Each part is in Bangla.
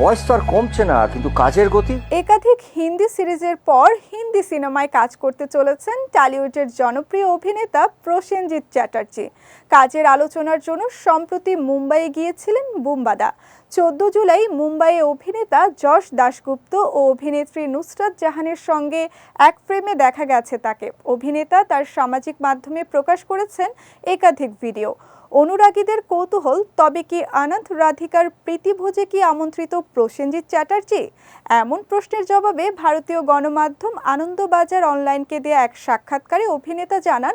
বয়স তো আর কমছে না, কিন্তু কাজের গতি? একাধিক হিন্দি সিরিজের পর হিন্দি সিনেমায় কাজ করতে চলেছেন টলিউডের জনপ্রিয় অভিনেতা প্রসেনজিৎ চ্যাটার্জি। কাজের আলোচনার জন্য সম্প্রতি মুম্বাইয়ে গিয়েছিলেন বুম্বাদা। চোদ্দ জুলাই মুম্বাইয়ে অভিনেতা যশ দাশগুপ্ত ও অভিনেত্রী নুসরাত জাহানের সঙ্গে এক ফ্রেমে দেখা গেছে তাকে। অভিনেতা তার সামাজিক মাধ্যমে প্রকাশ করেছেন একাধিক ভিডিও। অনুরাগীদের কৌতূহল, তবে কি আনন্দ রাধিকার প্রীতিভোজে কি আমন্ত্রিত প্রসেনজিৎ চ্যাটার্জি? এমন প্রশ্নের জবাবে ভারতীয় গণমাধ্যম আনন্দবাজার অনলাইনকে দেয়া এক সাক্ষাৎকারে অভিনেতা জানান,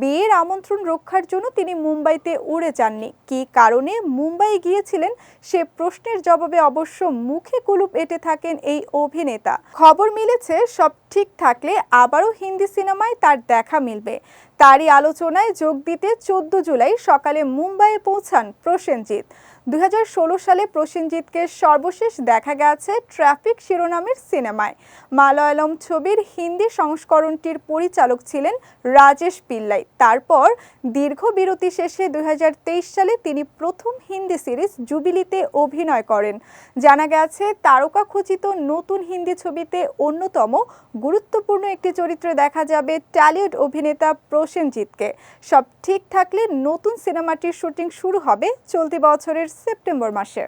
বিয়ের আমন্ত্রণ রক্ষার জন্য তিনি মুম্বাইতে উড়ে যাননি। কী কারণে মুম্বাই গিয়েছিলেন? সে প্রশ্নের জবাবে অবশ্য মুখে কুলুপ এঁটে থাকেন এই অভিনেতা। খবর মিলেছে, সব ঠিক থাকলে আবারও হিন্দি সিনেমায় তার দেখা মিলবে। তারই আলোচনায় যোগ দিতে চোদ্দ জুলাই সকালে মুম্বাইয়ে পৌঁছান প্রসেনজিৎ। দুই হাজার ষোলো সালে প্রসেনজিৎকে সর্বশেষ দেখা গেছে ট্রাফিক শিরোনামের সিনেমায়। মালয়ালম ছবির হিন্দি সংস্করণটির পরিচালক ছিলেন রাজেশ পিল্লাই। তারপর দীর্ঘ বিরতি শেষে দুই হাজার তেইশ সালে তিনি প্রথম হিন্দি সিরিজ জুবিলিতে অভিনয় করেন। জানা গেছে, তারকা খচিত নতুন হিন্দি ছবিতে অন্যতম গুরুত্বপূর্ণ একটি চরিত্রে দেখা যাবে টলিউড অভিনেতা প্রসেনজিৎকে। সব ঠিক থাকলে নতুন সিনেমাটির শুটিং শুরু হবে চলতি বছরের সেপ্টেম্বর মাসে।